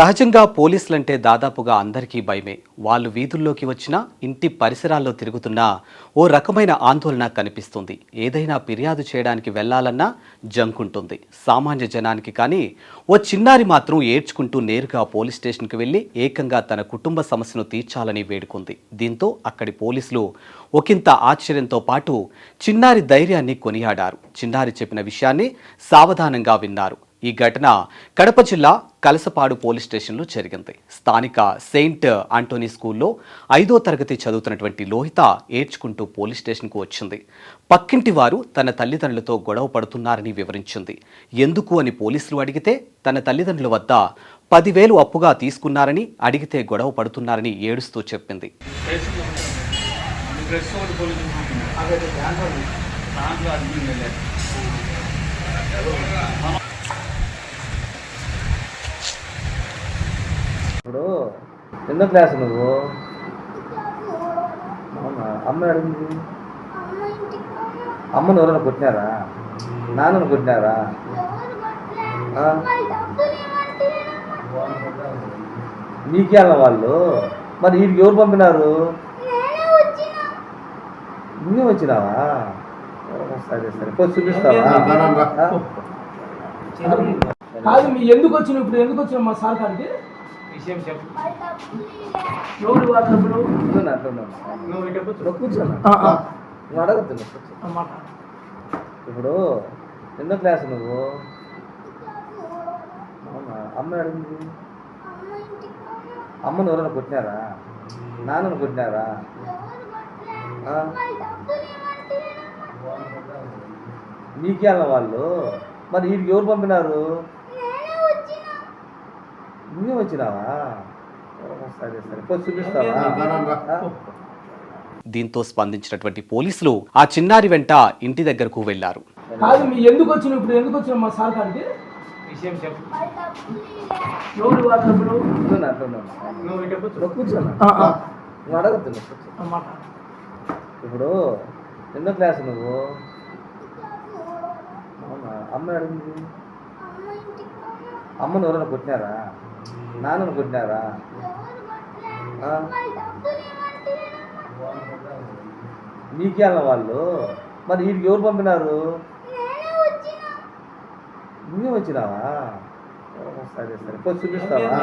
సహజంగా పోలీసులంటే దాదాపుగా అందరికీ భయమే. వాళ్ళు వీధుల్లోకి వచ్చినా ఇంటి పరిసరాల్లో తిరుగుతున్నా ఓ రకమైన ఆందోళన కనిపిస్తుంది. ఏదైనా ఫిర్యాదు చేయడానికి వెళ్ళాలన్నా జంకుంటుంది సామాన్య జనానికి కానీ ఓ చిన్నారి మాత్రం ఏడ్చుకుంటూ నేరుగా పోలీస్ స్టేషన్కి వెళ్ళి ఏకంగా తన కుటుంబ సమస్యను తీర్చాలని వేడుకుంది. దీంతో అక్కడి పోలీసులు ఒకంత ఆశ్చర్యంతో పాటు చిన్నారి ధైర్యాన్ని కొనియాడారు. చిన్నారి చెప్పిన విషయాన్ని సావధానంగా విన్నారు. ఈ ఘటన కడప జిల్లా కలసపాడు పోలీస్ స్టేషన్లో జరిగింది. స్థానిక సెయింట్ ఆంటోనీ స్కూల్లో ఐదో తరగతి చదువుతున్నటువంటి లోహిత ఏడ్చుకుంటూ పోలీస్ స్టేషన్కు వచ్చింది. పక్కింటి వారు తన తల్లిదండ్రులతో గొడవ పడుతున్నారని వివరించింది. ఎందుకు అని పోలీసులు అడిగితే తన తల్లిదండ్రుల వద్ద పదివేలు అప్పుగా తీసుకున్నారని అడిగితే గొడవ పడుతున్నారని ఏడుస్తూ చెప్పింది. దాంట్లో ఇప్పుడు ఎన్నో క్లాస్ నువ్వు? అవునా? అమ్మ అడిగింది అమ్మను ఎవరైనా కొట్టినారా? నాన్నను కొట్టినారా? నీకేళ్ళ వాళ్ళు? మరి వీడికి ఎవరు పంపినారు? నువ్వే వచ్చినావా? సరే సరే. పోయి చూపిస్తావా? కాదు మీ ఎందుకు వచ్చిన ఇప్పుడు ఎందుకు వచ్చిన మా సార్ కాడికి విషయం చెప్పు. ఎవరు వాడినప్పుడు నువ్వు ఇటు కూర్చో. నువ్వు కూర్చోనా? నువ్వు అడగద్దు నువ్వు కూర్చో. ఆ మాట ఇప్పుడు ఎన్నో క్లాస్ నువ్వు? అవునా? అమ్మ అడిగింది. అమ్మను ఎవరైనా కొట్టినారా? నాన్నను కొట్టినారా? ఆ? నీకేళ్ళ వాళ్ళు? మరి వీడికి ఎవరు పంపినారు? నువ్వే వచ్చినావా? సరే సరే. పోయి చూపిస్తావా? దీంతో స్పందించినటువంటి పోలీసులు ఆ చిన్నారి వెంట ఇంటి దగ్గరకు వెళ్ళారు కాదు మీ ఎందుకు వచ్చిన ఇప్పుడు ఎందుకు వచ్చిన మా సార్ కాడికి విషయం చెప్పు. ఎవరు. నువ్వు అడగద్దు ఇప్పుడు ఎన్నో క్లాస్ నువ్వు? అవునా? అమ్మ అడిగింది అమ్మను ఎవరైనా కొట్టినారా? నాన్నను కొట్టినారా? నీకేళ్ళ వాళ్ళు? మరి వీడికి ఎవరు పంపినారు? నువ్వే వచ్చినావా? సరే సరే. పోయి చూపిస్తావా?